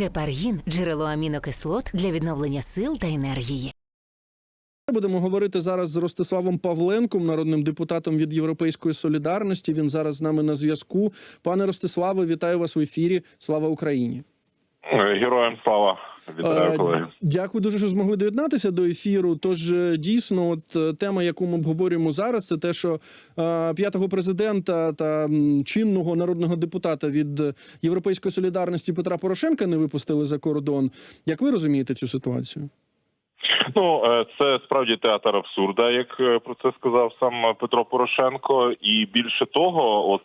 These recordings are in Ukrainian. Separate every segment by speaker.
Speaker 1: Гепаргін джерело амінокислот для відновлення сил та енергії.
Speaker 2: Будемо говорити зараз з Ростиславом Павленком, народним депутатом від Європейської солідарності. Він зараз з нами на зв'язку. Пане Ростиславе, вітаю вас в ефірі. Слава Україні!
Speaker 3: Героям слава вітаю
Speaker 2: Е,
Speaker 3: колеги.
Speaker 2: Дякую дуже, що змогли доєднатися до ефіру. Тож е, дійсно, от е, тема, яку ми обговорюємо зараз, це те, що п'ятого президента та чинного народного депутата від Європейської солідарності Петра Порошенка не випустили за кордон. Як ви розумієте цю ситуацію?
Speaker 3: Ну це справді театр абсурда, як про це сказав сам Петро Порошенко. І більше того, от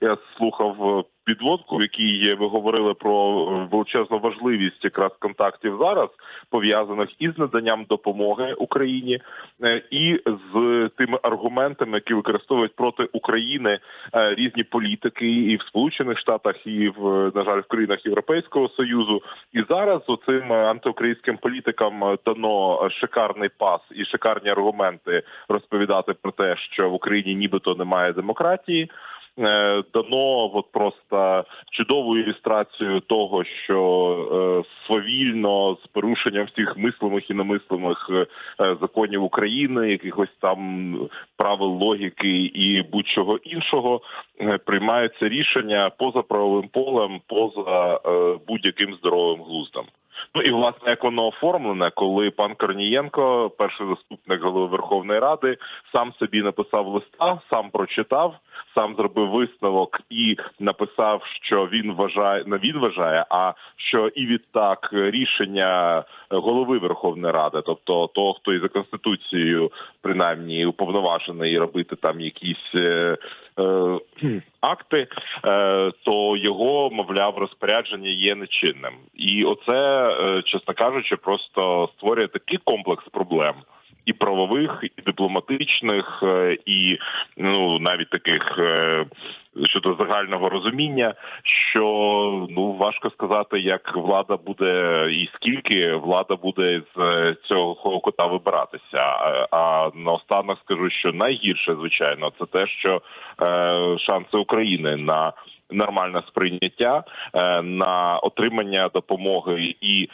Speaker 3: я слухав підводку, в якій ви говорили про величезну важливість якраз контактів зараз, пов'язаних із наданням допомоги Україні, е, і з тими аргументами, які використовують проти України е, різні політики, і в Сполучених Штатах, і в на жаль, в країнах Європейського союзу. І зараз оцим антиукраїнським політикам дано шикарний пас і шикарні аргументи розповідати про те, що в Україні нібито немає демократії. Е, Дано от просто чудову ілюстрацію того, що е, свавільно з порушенням всіх мислимих і немислимих е, законів України, якихось там правил логіки і будь-чого іншого, приймаються рішення поза правовим полем, поза будь-яким здоровим глуздом. Ну і власне як воно оформлене, коли пан Корнієнко, перший заступник голови Верховної Ради, сам собі написав листа, сам прочитав, сам зробив висновок і написав, що він вважає не він вважає, а що і відтак рішення голови Верховної Ради, тобто того, хто і за конституцією принаймні уповноважений робити там якісь. Е, Акти, е, то його, мовляв, розпорядження є нечинним, і оце, е, чесно кажучи, просто створює такий комплекс проблем і правових, і дипломатичних, і ну навіть таких щодо загального розуміння, що ну важко сказати, як влада буде і скільки влада буде з е, цього кота вибиратися. А, наостанок скажу, що найгірше, звичайно, це те, що е, шанси України на нормальне сприйняття, е, на отримання допомоги і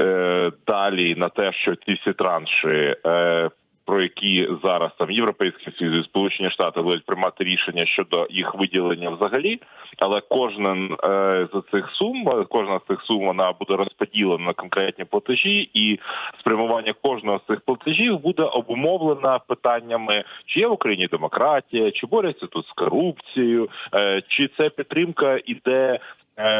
Speaker 3: е, далі на те, що ці всі транші. Про які зараз там Європейський Союз, і Сполучені Штати будуть приймати рішення щодо їх виділення взагалі, але кожен е, з цих сум, кожна з цих сум вона буде розподілена на конкретні платежі, і спрямування кожного з цих платежів буде обумовлена питаннями, чи є в Україні демократія, чи борються тут з корупцією, е, чи це підтримка іде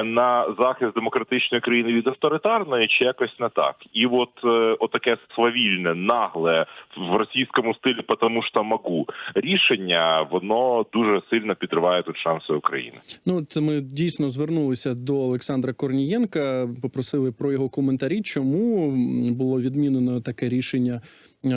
Speaker 3: на захист демократичної країни від авторитарної, чи якось не так. І от е, отаке свавільне, нагле в російському стилі, тому що могу рішення, воно дуже сильно підриває тут шанси України.
Speaker 2: Ну, це ми дійсно звернулися до Олександра Корнієнка, попросили про його коментарі, чому було відмінено таке рішення. Е,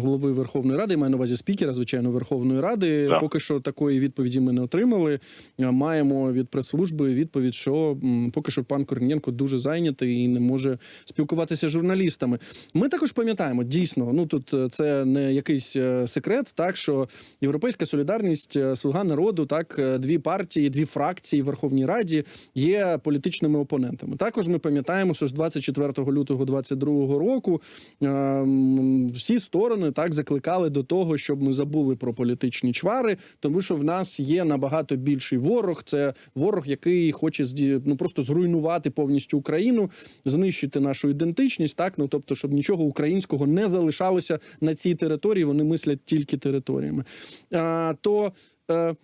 Speaker 2: Голови Верховної Ради, я маю на увазі спікера, звичайно, Верховної Ради.
Speaker 3: Так.
Speaker 2: Поки що такої відповіді ми не отримали. Е, Маємо від прес-служби відповідь, що поки що пан Корнієнко дуже зайнятий і не може спілкуватися з журналістами. Ми також пам'ятаємо дійсно. Ну тут е, це не якийсь е, секрет, так що Європейська солідарність, Слуга народу, так дві партії, дві фракції в Верховній Раді є політичними опонентами. Також ми пам'ятаємо, що з 24 лютого 2022 року е, м, всі сторони так закликали до того, щоб ми забули про політичні чвари, тому що в нас є набагато більший ворог. Це ворог, який хоче ну просто зруйнувати повністю Україну, знищити нашу ідентичність. Так, ну тобто, щоб нічого українського не залишалося на цій території. Вони мислять тільки територіями. А, то е,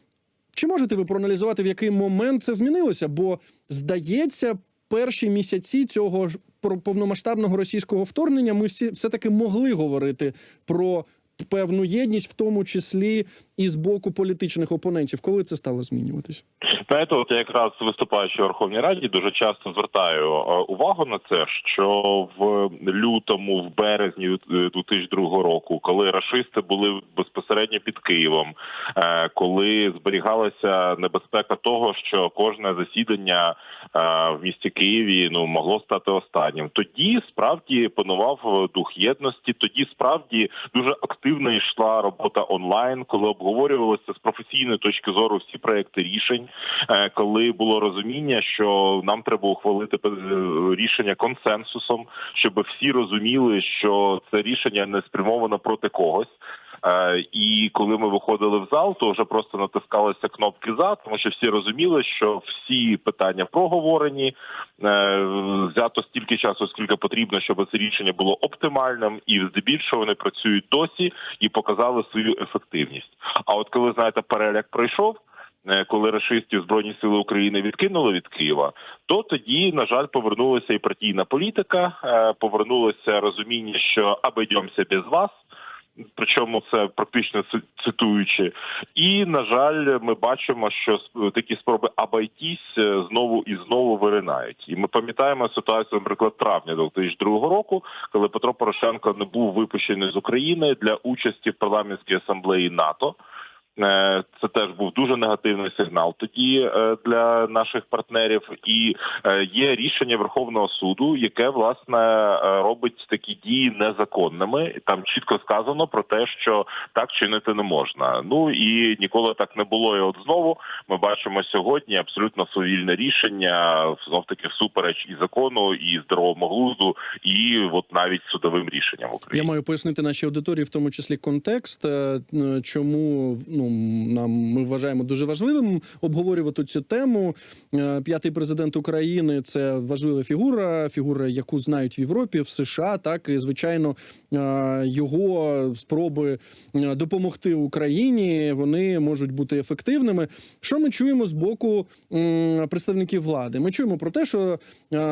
Speaker 2: чи можете ви проаналізувати, в який момент це змінилося? Бо здається, перші місяці цього ж повномасштабного російського вторгнення ми всі все таки могли говорити про певну єдність, в тому числі і з боку політичних опонентів. Коли це стало змінюватись?
Speaker 3: Знаєте, от якраз виступаючи у Верховній Раді, дуже часто звертаю е, увагу на це, що в лютому, в березні е, 2002 року, коли рашисти були безпосередньо під Києвом, е, коли зберігалася небезпека того, що кожне засідання е, в місті Києві ну могло стати останнім, тоді справді панував дух єдності. Тоді справді дуже активно йшла робота онлайн, коли обговорювалися з професійної точки зору всі проекти рішень. Е, коли було розуміння, що нам треба ухвалити е, рішення консенсусом, щоб всі розуміли, що це рішення не спрямовано проти когось. Е, І коли ми виходили в зал, то вже просто натискалися кнопки за, тому що всі розуміли, що всі питання проговорені, взято стільки часу, скільки потрібно, щоб це рішення було оптимальним, і здебільшого вони працюють досі і показали свою ефективність. А от коли знаєте, переляк пройшов. Е, Коли рашистів збройні сили України відкинули від Києва, то тоді, на жаль, повернулася і партійна політика, е, повернулося розуміння, що обійдемося без вас. Причому це практично ци- цитуючи, і на жаль, ми бачимо, що такі спроби обійтись е, знову і знову виринають. І ми пам'ятаємо ситуацію, наприклад, травня 2002 року, коли Петро Порошенко не був випущений з України для участі в парламентській асамблеї НАТО. Е, Це теж був дуже негативний сигнал тоді е, для наших партнерів. І е, є рішення Верховного суду, яке власне робить такі дії незаконними. Там чітко сказано про те, що так чинити не можна. Ну і ніколи так не було. І от знову ми бачимо сьогодні абсолютно свавільне рішення знов таки всупереч і закону, і здоровому глузду, і от навіть судовим рішенням
Speaker 2: Я маю пояснити нашій аудиторії, в тому числі контекст, чому ну нам ми вважаємо дуже важливим обговорювати цю тему. Е, П'ятий президент України це важлива фігура, фігура, яку знають в Європі, в США. Так і звичайно, е, його спроби е, допомогти Україні вони можуть бути ефективними. Що ми чуємо з боку представників влади? Ми чуємо про те, що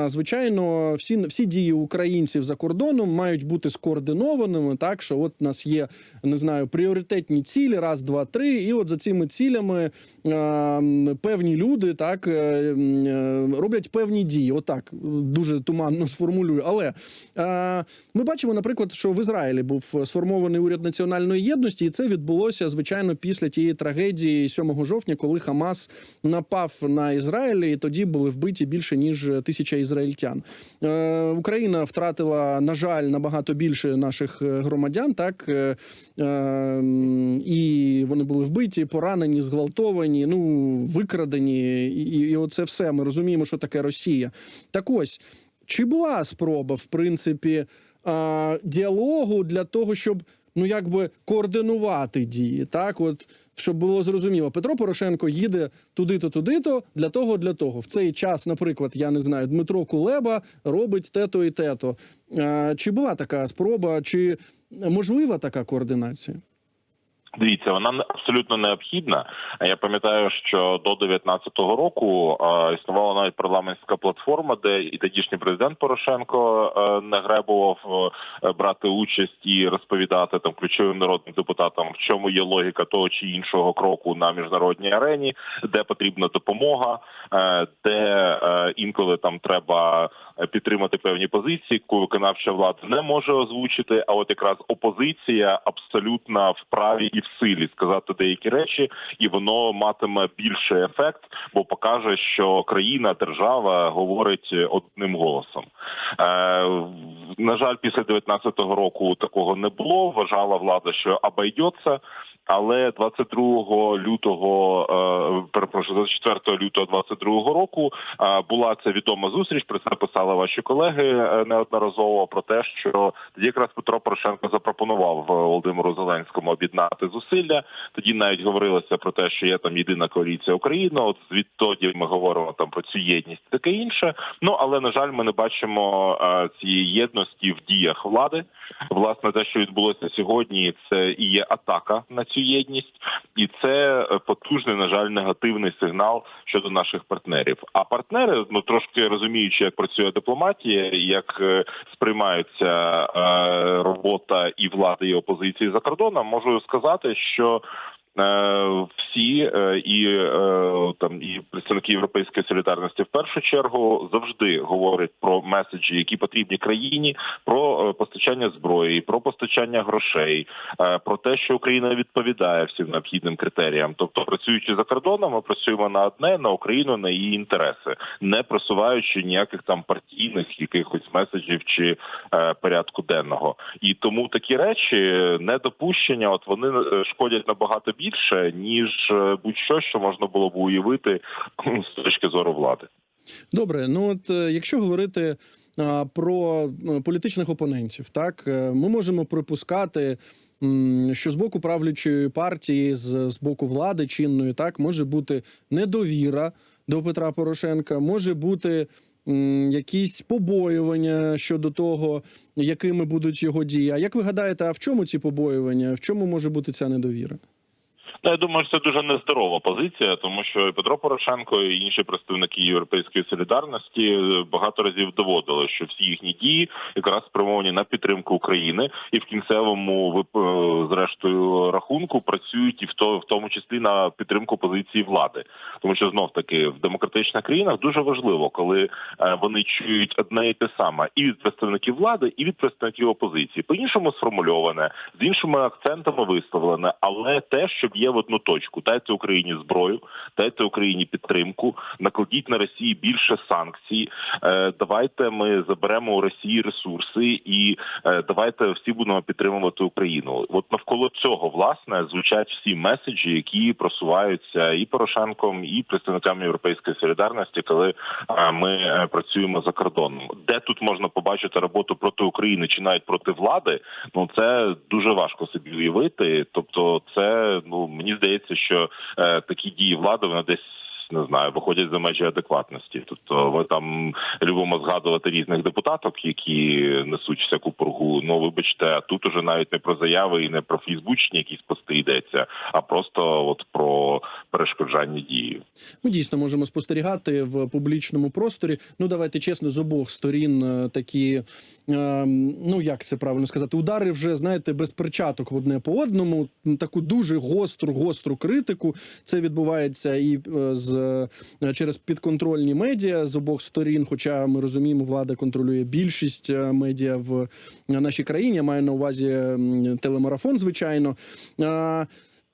Speaker 2: звичайно всі всі дії українців за кордоном мають бути скоординованими. Так що от у нас є не знаю пріоритетні цілі, раз, два, три. І от за цими цілями е, певні люди так е, е, роблять певні дії. Отак дуже туманно сформулюю. Але е, ми бачимо, наприклад, що в Ізраїлі був сформований уряд національної єдності, і це відбулося звичайно після тієї трагедії 7 жовтня, коли Хамас напав на Ізраїль, і тоді були вбиті більше ніж тисяча ізраїльтян. Україна втратила, на жаль, набагато більше наших громадян, так е, е, і вони були вбиті, поранені, зґвалтовані, ну викрадені, і, і оце все. Ми розуміємо, що таке Росія. Так ось. Чи була спроба, в принципі, діалогу для того, щоб ну якби координувати дії, так от щоб було зрозуміло, Петро Порошенко їде туди-то, туди-то для того, для того. В цей час, наприклад, я не знаю, Дмитро Кулеба робить те-то і те-то. Чи була така спроба, чи можлива така координація?
Speaker 3: Дивіться, вона абсолютно необхідна. Я пам'ятаю, що до 19-го року існувала навіть парламентська платформа, де і тодішній президент Порошенко е, не гребував е, брати участь і розповідати там ключовим народним депутатам, в чому є логіка того чи іншого кроку на міжнародній арені, де потрібна допомога, е, де інколи там треба підтримати певні позиції, яку виконавча влада не може озвучити. А от якраз опозиція абсолютно вправі і в силі сказати деякі речі, і воно матиме більший ефект, бо покаже, що країна, держава говорить одним голосом. Е, на жаль, після 19-го року такого не було. Вважала влада, що обійдеться. Але 22 лютого, е, перепрошую, 24 лютого 22 року е, була ця відома зустріч. Про це писали ваші колеги е, неодноразово про те, що тоді якраз Петро Порошенко запропонував Володимиру Зеленському об'єднати зусилля. Тоді навіть говорилося про те, що є там єдина коаліція України. От звідтоді ми говоримо там про цю єдність, таке інше. Ну але на жаль, ми не бачимо цієї єдності в діях влади. Власне, те, що відбулося сьогодні, це і є атака на цю єдність, і це е, потужний, на жаль, негативний сигнал щодо наших партнерів. А партнери, ну трошки розуміючи, як працює дипломатія, як сприймається сприймаються е, робота і влади і опозиції за кордоном, можу сказати, що. Е, Всі е, і е, там і представники європейської солідарності в першу чергу завжди говорять про меседжі, які потрібні країні, про постачання зброї, про постачання грошей, про те, що Україна відповідає всім необхідним критеріям. Тобто, працюючи за кордоном, ми працюємо на одне на Україну, на її інтереси, не просуваючи ніяких там партійних якихось меседжів чи порядку денного. І тому такі речі недопущення, от вони шкодять набагато більше. Більше ніж е, будь-що, що можна було б уявити з точки зору влади.
Speaker 2: Добре, ну от е, якщо говорити про е, політичних опонентів, так ми можемо припускати. Що з боку правлячої партії, з, з боку влади чинної, так може бути недовіра до Петра Порошенка, може бути якісь побоювання щодо того, якими будуть його дії. А як ви гадаєте, а в чому ці побоювання? В чому може бути ця недовіра?
Speaker 3: Ну, я думаю, що це дуже нездорова позиція, тому що і Петро Порошенко і інші представники європейської солідарності багато разів доводили, що всі їхні дії якраз спрямовані на підтримку України, і в кінцевому е, зрештою рахунку працюють і в то в тому числі на підтримку позиції влади, тому що знов таки в демократичних країнах дуже важливо, коли е, вони чують одне і те саме і від представників влади, і від представників опозиції. По іншому сформульоване, з іншими акцентами виставлене, але те, щоб є в одну точку: дайте Україні зброю, дайте Україні підтримку, накладіть на Росії більше санкцій. Е, давайте ми заберемо у Росії ресурси, і е, давайте всі будемо підтримувати Україну. От навколо цього власне звучать всі меседжі, які просуваються і Порошенком, і представниками європейської солідарності, коли е, ми працюємо за кордоном. Де тут можна побачити роботу проти України чи навіть проти влади? Ну це дуже важко собі уявити. Тобто, це ну мені здається, що е, такі дії влади вона десь. Не знаю, виходять за межі адекватності. Тобто ми там любимо згадувати різних депутаток, які несуть всяку пургу. Ну вибачте, тут уже навіть не про заяви і не про фейсбучні якісь пости йдеться, а просто от про перешкоджання дії.
Speaker 2: Ми дійсно можемо спостерігати в публічному просторі. Ну давайте чесно, з обох сторін е, такі, е, ну як це правильно сказати, удари вже знаєте без перчаток одне по одному. Таку дуже гостру, гостру критику. Це відбувається і е, е, через підконтрольні медіа з обох сторін. Хоча ми розуміємо, влада контролює більшість е, медіа в нашій країні. Я маю на увазі телемарафон, звичайно.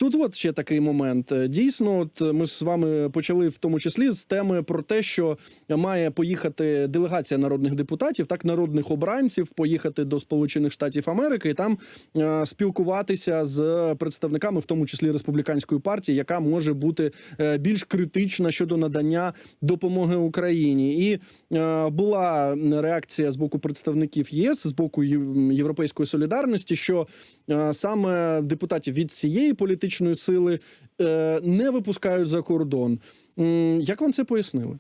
Speaker 2: Е, Тут от ще такий момент. Е, Дійсно, от ми з вами почали в тому числі з теми про те, що має поїхати делегація народних депутатів, так народних обранців, поїхати до Сполучених Штатів Америки і там е, спілкуватися з представниками, в тому числі республіканської партії, яка може бути е, більш критична щодо надання допомоги Україні. І е, була реакція з боку представників ЄС, з боку Європейської солідарності, що е, саме депутатів від цієї політичної сили е, не випускають за кордон. Як вам це пояснили?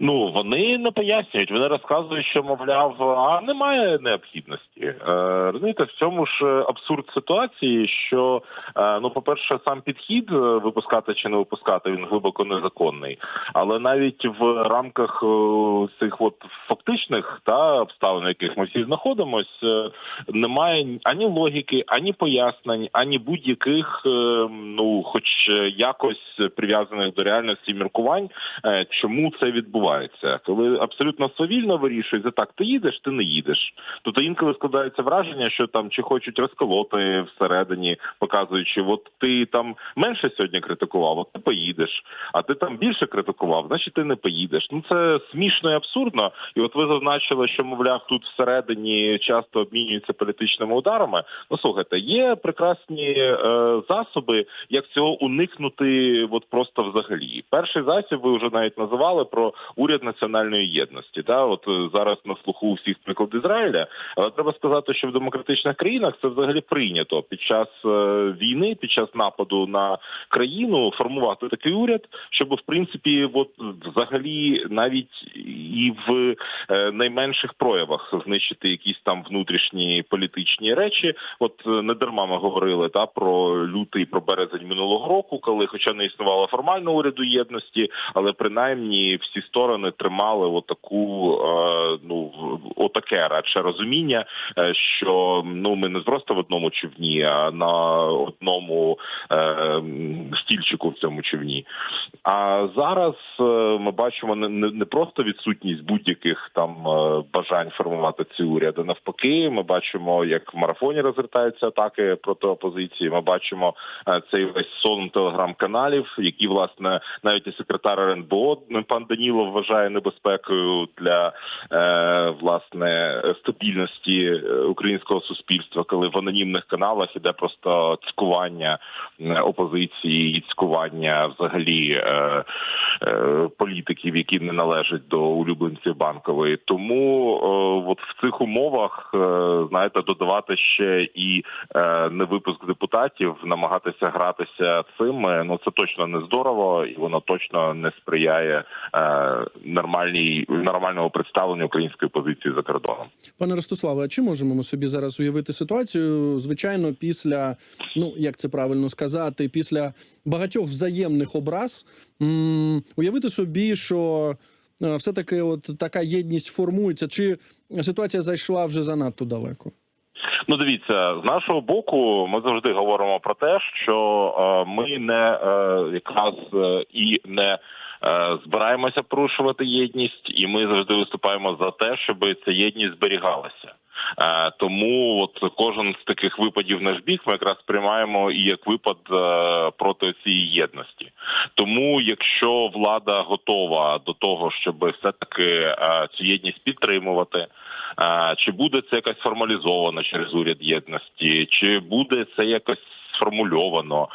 Speaker 3: Ну вони не пояснюють. Вони розказують, що мовляв, а немає необхідності. Е, розумієте, в цьому ж абсурд ситуації, що е, ну, по-перше, сам підхід е, випускати чи не випускати він глибоко незаконний, але навіть в рамках е, цих от фактичних та обставин, в яких ми всі знаходимось, е, немає ані логіки, ані пояснень, ані будь-яких, е, ну хоч якось прив'язаних до реальності міркувань, е, чому це відбувається, коли абсолютно свавільно вирішується так, ти їдеш, ти не їдеш. Тобто інколи складається враження, що там чи хочуть розколоти всередині, показуючи, от ти там менше сьогодні критикував, от ти поїдеш, а ти там більше критикував, значить ти не поїдеш. Ну це смішно і абсурдно. І от ви зазначили, що мовляв тут всередині часто обмінюються політичними ударами. Ну слухайте, є прекрасні е, засоби, як цього уникнути, от просто взагалі. Перший засіб ви вже навіть називали про уряд національної єдності. Та от е, зараз на слуху всіх приклад Ізраїля, але треба сказати, що в демократичних країнах це взагалі прийнято під час е, війни, під час нападу на країну формувати такий уряд, щоб в принципі, от взагалі навіть і в е, найменших проявах знищити якісь там внутрішні політичні речі. От не дарма ми говорили та про лютий, про березень минулого року, коли, хоча не існувало формального уряду єдності, але принаймні всі сторони тримали отаку, е, ну отаке радше розуміння, е, що ну ми не просто в одному човні, а на одному е, стільчику в цьому човні. А зараз е, ми бачимо не, не, просто відсутність будь-яких там бажань формувати ці уряди. Навпаки, ми бачимо, як в марафоні розгортаються атаки проти опозиції. Ми бачимо цей весь сон телеграм-каналів, які власне навіть і секретар РНБО пан Данілов вважає небезпекою для е, власне стабільності е, українського суспільства, коли в анонімних каналах іде просто цькування е, опозиції і цькування взагалі е, політиків, які не належать до улюбленців банкової. Тому е, от в цих умовах е, знаєте, додавати ще і е, невипуск депутатів, намагатися гратися цим. е, Ну це точно не здорово, і воно точно не сприяє е, нормальній нормальному представленню української позиції за кордоном.
Speaker 2: Пане Ростиславе, а чи можемо ми собі зараз уявити ситуацію? Звичайно, після ну як це правильно сказати, після багатьох взаємних образ м- уявити собі, що е, все-таки от така єдність формується, чи ситуація зайшла вже занадто далеко?
Speaker 3: Ну, дивіться, з нашого боку, ми завжди говоримо про те, що е, ми не е, якраз і не. Збираємося порушувати єдність, і ми завжди виступаємо за те, щоб ця єдність зберігалася. Е, Тому от кожен з таких випадів в наш бік ми якраз сприймаємо і як випад е, проти цієї єдності. Тому, якщо влада готова до того, щоб все таки е, цю єдність підтримувати, Чи буде це якось формалізовано через уряд єдності, чи буде це якось сформульовано,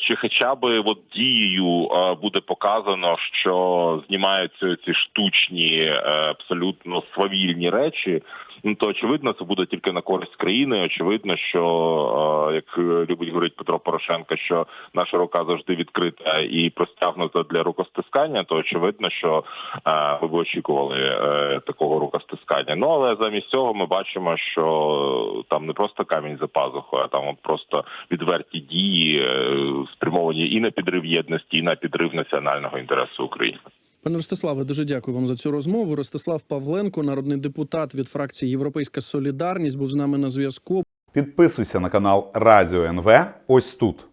Speaker 3: чи хоча б от дією буде показано, що знімаються ці штучні, абсолютно свавільні речі. Ну то очевидно, це буде тільки на користь країни. Очевидно, що е, як любить говорити Петро Порошенко, що наша рука завжди відкрита і простягнута для рукостискання, то очевидно, що е, ви б очікували е, такого рукостискання. Ну але замість цього ми бачимо, що там не просто камінь за пазухою, а там просто відверті дії е, спрямовані і на підрив єдності, і на підрив національного інтересу України.
Speaker 2: Пане Ростиславе, дуже дякую вам за цю розмову. Ростислав Павленко, народний депутат від фракції Європейська Солідарність, був з нами на зв'язку.
Speaker 4: Підписуйся на канал Радіо НВ ось тут.